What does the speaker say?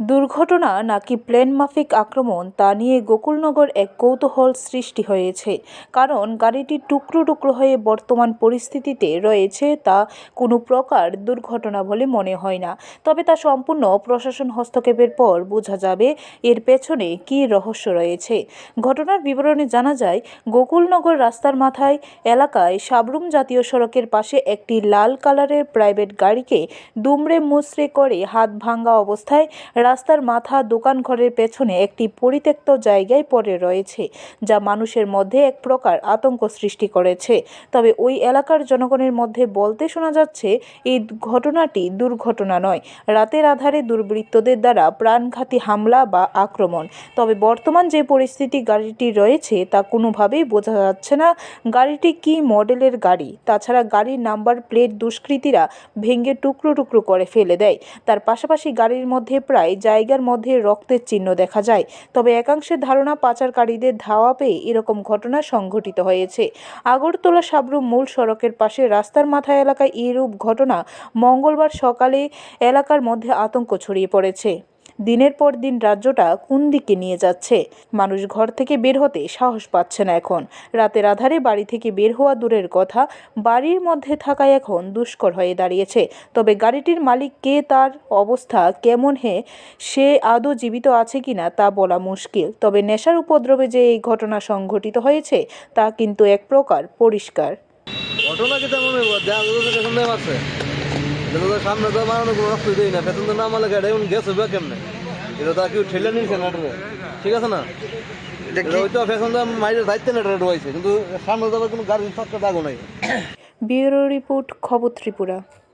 দুর্ঘটনা নাকি প্লেন মাফিক আক্রমণ তা নিয়ে গোকুলনগর এক কৌতূহল সৃষ্টি হয়েছে। কারণ গাড়িটি টুকরো টুকরো হয়ে বর্তমান পরিস্থিতিতে রয়েছে তা কোনো প্রকার দুর্ঘটনা বলে মনে হয় না। তবে তা সম্পূর্ণ প্রশাসন হস্তক্ষেপের পর বোঝা যাবে এর পেছনে কী রহস্য রয়েছে। ঘটনার বিবরণে জানা যায়, গোকুলনগর রাস্তার মাথায় এলাকায় সাবরুম জাতীয় সড়কের পাশে একটি লাল কালারের প্রাইভেট গাড়িকে দুমড়ে মুচড়ে করে হাত ভাঙ্গা অবস্থায় রাস্তার মাথা দোকান ঘরের পেছনে একটি পরিত্যক্ত জায়গায় পড়ে রয়েছে, যা মানুষের মধ্যে এক প্রকার আতঙ্ক সৃষ্টি করেছে। তবে ওই এলাকার জনগণের মধ্যে বলতে শোনা যাচ্ছে, এই ঘটনাটি দুর্ঘটনা নয়, রাতের আধারে দুর্বৃত্তদের দ্বারা প্রাণঘাতী হামলা বা আক্রমণ। তবে বর্তমান যে পরিস্থিতি গাড়িটি রয়েছে, তা কোনোভাবেই বোঝা যাচ্ছে না, গাড়িটি কী মডেলের গাড়ি? তাছাড়া গাড়ির নাম্বার প্লেট দুষ্কৃতীরা ভেঙে টুকরো টুকরো করে ফেলে দেয়। তার পাশাপাশি গাড়ির মধ্যে প্রায় জায়গার মধ্যে রক্তের চিহ্ন দেখা যায়। তবে একাংশের ধারণা পাচারকারীদের ধাওয়া পেয়ে এরকম ঘটনা সংঘটিত হয়েছে। আগরতলা সাবরু মূল সড়কের পাশে রাস্তার মাথা এলাকায় এরূপ ঘটনা মঙ্গলবার সকালে এলাকার মধ্যে আতঙ্ক ছড়িয়ে পড়েছে। দিনের পর দিন রাজ্যটা কোন দিকে নিয়ে যাচ্ছে? মানুষ ঘর থেকে বের হতে সাহস পাচ্ছে না এখন। রাতের আধারে বাড়ি থেকে বের হওয়া দূরের কথা, বাড়ির মধ্যে থাকা এখন দুষ্কর হয়ে দাঁড়িয়েছে। তবে গাড়িটির মালিক কে, তার অবস্থা কেমন হে, সে আদৌ জীবিত আছে কিনা তা বলা মুশকিল। তবে নেশার উপদ্রবে যে এই ঘটনা সংঘটিত হয়েছে, তা কিন্তু এক প্রকার পরিষ্কার। ঘটনা কি তেমন তো সামনে তো মারানো কোনো রাস্তা দেই না পেছন তো নামালে গাড়ি এখন গেছে বা কেমনে? এটা তো আর কেউ ঠেলে নিয়েছে না ঠিক আছে না? ওইটা পেছন তো মাইরে দায়িত্ব না রয়েছে কিন্তু সামনে তো কোনো গাড়ির ফাঁকা দাগও নাই। ব্যুরো রিপোর্ট খবর ত্রিপুরা।